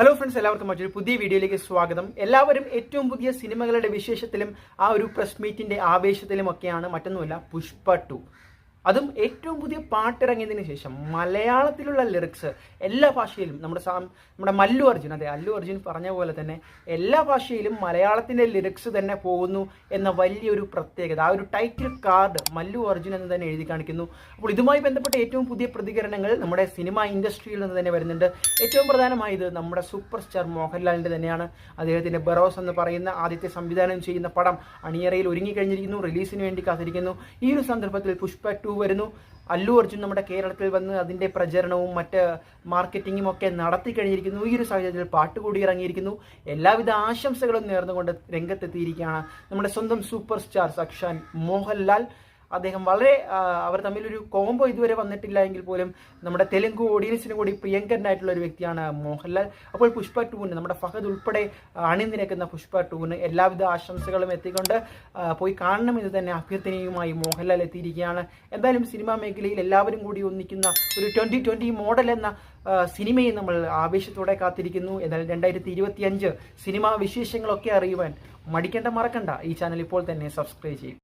Hello friends എല്ലാവർക്കും മറ്റൊരു പുതിയ വീഡിയോയിലേക്ക് സ്വാഗതം. എല്ലാവരും ഏറ്റവും പുതിയ സിനിമകളുടെ വിശേഷത്തിലും ആ ഒരു പ്രസ് മീറ്റിന്റെ ആവേശത്തിലും ഒക്കെയാണ് മറ്റൊന്നുമല്ല പുഷ്പ ടു അതും ഏറ്റവും പുതിയ പാട്ടിറങ്ങിയതിന് ശേഷം മലയാളത്തിലുള്ള ലിറിക്സ് എല്ലാ ഭാഷയിലും നമ്മുടെ സാം നമ്മുടെ മല്ലു അർജുൻ അതെ അല്ലു അർജുൻ പറഞ്ഞ പോലെ തന്നെ എല്ലാ ഭാഷയിലും മലയാളത്തിന്റെ ലിറിക്സ് തന്നെ പോകുന്നു എന്ന വലിയൊരു പ്രത്യേകത. ആ ഒരു ടൈറ്റിൽ കാർഡ് മല്ലു അർജുൻ എന്ന് തന്നെ എഴുതി കാണിക്കുന്നു. അപ്പോൾ ഇതുമായി ബന്ധപ്പെട്ട ഏറ്റവും പുതിയ പ്രതികരണങ്ങൾ നമ്മുടെ സിനിമ ഇൻഡസ്ട്രിയിൽ നിന്ന് തന്നെ വരുന്നുണ്ട്. ഏറ്റവും പ്രധാനമായത് നമ്മുടെ സൂപ്പർ സ്റ്റാർ മോഹൻലാലിന്റെ തന്നെയാണ്. അദ്ദേഹത്തിന്റെ ബറോസ് എന്ന് പറയുന്ന ആദ്യത്തെ സംവിധാനം ചെയ്യുന്ന പടം അണിയറയിൽ ഒരുങ്ങിക്കഴിഞ്ഞിരിക്കുന്നു റിലീസിന് വേണ്ടി കാത്തിരിക്കുന്നു. ഈ ഒരു സന്ദർഭത്തിൽ പുഷ്പ ടു വരുന്നു. അല്ലു അർജുൻ നമ്മുടെ കേരളത്തിൽ വന്ന് അതിന്റെ പ്രചരണവും മറ്റ് മാർക്കറ്റിങ്ങും ഒക്കെ നടത്തി കഴിഞ്ഞിരിക്കുന്നു. ഈ ഒരു സാഹചര്യത്തിൽ പാട്ട് കൂടി ഇറങ്ങിയിരിക്കുന്നു. എല്ലാവിധ ആശംസകളും നേർന്നുകൊണ്ട് രംഗത്തെത്തിയിരിക്കുകയാണ് നമ്മുടെ സ്വന്തം സൂപ്പർ സ്റ്റാർ സക്ഷാൻ മോഹൻലാൽ. അദ്ദേഹം വളരെ അവർ തമ്മിലൊരു കോംബോ ഇതുവരെ വന്നിട്ടില്ല എങ്കിൽ പോലും നമ്മുടെ തെലുങ്ക് ഓഡിയൻസിന് കൂടി പ്രിയങ്കരനായിട്ടുള്ള ഒരു വ്യക്തിയാണ് മോഹൻലാൽ. അപ്പോൾ പുഷ്പ ടൂവിന് നമ്മുടെ ഫഹദ് ഉൾപ്പെടെ അണിനിരക്കുന്ന പുഷ്പ ടൂവിന് എല്ലാവിധ ആശംസകളും എത്തിക്കൊണ്ട് പോയി കാണണമെന്ന് തന്നെ അഭ്യർത്ഥനയുമായി മോഹൻലാൽ എത്തിയിരിക്കുകയാണ്. എന്തായാലും സിനിമാ മേഖലയിൽ എല്ലാവരും കൂടി ഒന്നിക്കുന്ന ഒരു ട്വന്റി ട്വന്റി മോഡൽ എന്ന സിനിമയും നമ്മൾ ആവേശത്തോടെ കാത്തിരിക്കുന്നു. എന്നാൽ രണ്ടായിരത്തി ഇരുപത്തി അഞ്ച് സിനിമാ വിശേഷങ്ങളൊക്കെ അറിയുവാൻ മടിക്കേണ്ട മറക്കണ്ട. ഈ ചാനൽ ഇപ്പോൾ തന്നെ സബ്സ്ക്രൈബ് ചെയ്യും.